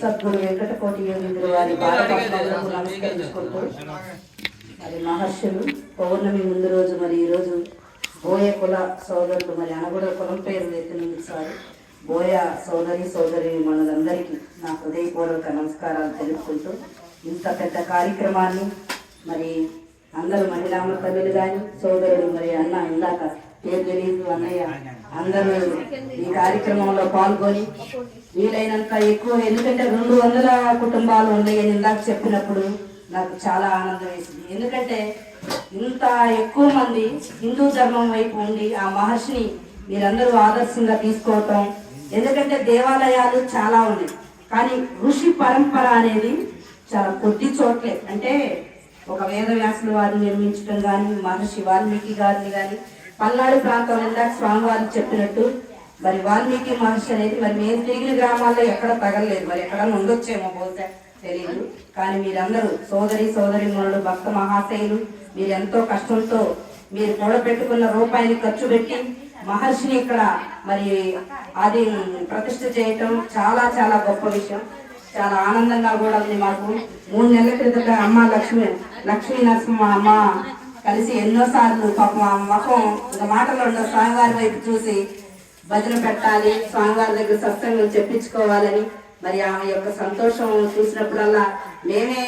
సద్గురు వెంకటకోటి వారి నమస్కరించుకుంటూ మరి మహర్షులు పౌర్ణమి ముందు రోజు మరి ఈ రోజు బోయ కుల సోదరులు మరి అనగుడ కులం పేరు ఎత్తినందుకు సారి బోయ సోదరి సోదరి మనందరికీ నా హృదయపూర్వక నమస్కారాలు తెలుపుకుంటూ ఇంత పెద్ద కార్యక్రమాన్ని మరి అందరూ మహిళామ తల్లులు కానీ సోదరులు మరి అన్న ఇందాక పేరు తెలియదు అన్నయ్య. అందరూ ఈ కార్యక్రమంలో పాల్గొని వీలైనంత ఎక్కువ ఎందుకంటే రెండు వందల కుటుంబాలు ఉన్నాయని ఇందాక చెప్పినప్పుడు నాకు చాలా ఆనందం వేసింది. ఎందుకంటే ఇంత ఎక్కువ మంది హిందూ ధర్మం వైపు ఉండి ఆ మహర్షిని మీరందరూ ఆదర్శంగా తీసుకోవటం ఎందుకంటే దేవాలయాలు చాలా ఉన్నాయి. కానీ ఋషి పరంపర అనేది చాలా కొద్ది చోట్లే. అంటే ఒక వేద వ్యాసుల వారిని నిర్మించడం కానీ మహర్షి వాల్మీకి గారిని కానీ పల్నాడు ప్రాంతం ఇందాక స్వామివారు చెప్పినట్టు మరి వాల్మీకి మహర్షి అనేది మరి మేము తిరిగిన గ్రామాల్లో ఎక్కడ తగలలేదు. మరి ఎక్కడ ఉండొచ్చేమో బహుశా తెలియదు కానీ మీరందరూ సోదరి సోదరి మనులు భక్త మహాశయులు మీరు ఎంతో కష్టంతో మీరు కూడబెట్టుకున్న రూపాయిని ఖర్చు పెట్టి మహర్షిని ఇక్కడ మరి అది ప్రతిష్ఠ చేయటం చాలా చాలా గొప్ప విషయం. చాలా ఆనందంగా కూడా ఉంది మాకు. మూడు నెలల క్రితం అమ్మ లక్ష్మి లక్ష్మీ నరసింహ అమ్మ కలిసి ఎన్నోసార్లు పాపం ఆ ముఖం ఒక మాటలు ఉన్న స్వామివారి వైపు చూసి భజన పెట్టాలి స్వామివారి దగ్గర సత్సంగం చెప్పించుకోవాలని మరి ఆమె యొక్క సంతోషం చూసినప్పుడల్లా మేమే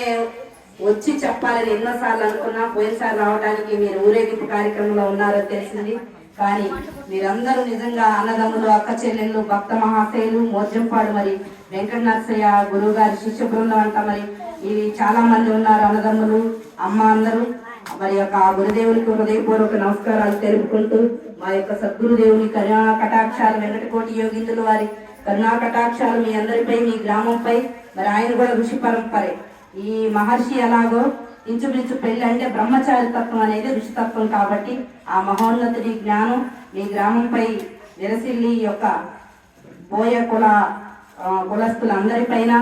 వచ్చి చెప్పాలని ఎన్నోసార్లు అనుకున్నా. పోయినసారి రావడానికి మీరు ఊరేగింపు కార్యక్రమంలో ఉన్నారని తెలిసింది. కానీ మీరందరూ నిజంగా అన్నదమ్ములు అక్క చెల్లెళ్ళు భక్త మహాశయులు మోర్జంపాడు మరి వెంకట నరసయ్య గురువు గారి శిష్య బృందం అంట మరి ఇవి చాలా మంది ఉన్నారు అన్నదమ్ములు అమ్మ అందరూ. మరి యొక్క ఆ గురుదేవునికి హృదయపూర్వక నమస్కారాలు తెలుపుకుంటూ మా యొక్క సద్గురుదేవుని కరుణా కటాక్షాలు వెంకటకోటి యోగిందులు వారి కరుణా కటాక్షాలు మీ అందరిపై మీ గ్రామంపై మరి ఆయన కూడా ఋషి పరంపరే. ఈ మహర్షి ఎలాగో ఇంచుమించు పెళ్ళి అంటే బ్రహ్మచారి తత్వం అనేది ఋషితత్వం కాబట్టి ఆ మహోన్నతుడి జ్ఞానం మీ గ్రామంపై విరసిల్లి యొక్క బోయ కుల కులస్తులందరిపైన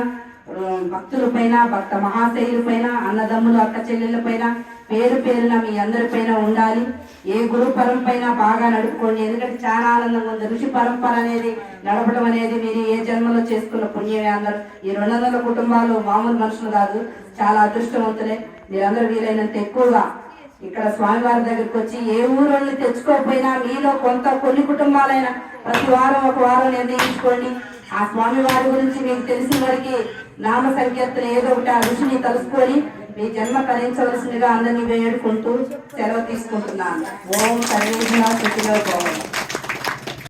భక్తుల భక్తులపైన భక్త మహాశైలుపైన అన్నదమ్ములు అక్క చెల్లెళ్ళపైన పేరు పేరున మీ అందరిపైన ఉండాలి. ఏ గురు పరంపైన బాగా నడుపుకోండి. ఎందుకంటే చాలా ఆనందంగా ఉంది. ఋషి పరంపర అనేది నడపడం అనేది మీరు ఏ జన్మలో చేసుకున్న పుణ్యమే అందరు. ఈ రెండు వందల కుటుంబాలు మామూలు మనుషులు కాదు. చాలా అదృష్టవంతులే. మీరందరూ వీలైనంత ఎక్కువగా ఇక్కడ స్వామివారి దగ్గరికి వచ్చి ఏ ఊరోళ్ళని తెచ్చుకోకపోయినా మీలో కొంత కొన్ని కుటుంబాలైనా ప్రతి వారం ఒక వారం నిర్ణయించుకోండి. ఆ స్వామి వారి గురించి మీకు తెలిసిన వారికి నామ సంకీర్తన ఏదో ఒకటి ఆ ఋషిని తలుసుకొని మీ జన్మ తరించవలసిందిగా అందరినీ వేడుకుంటూ సెలవు తీసుకుంటున్నాను. ఓం సర్వేజన స్థితిలో పోవాలి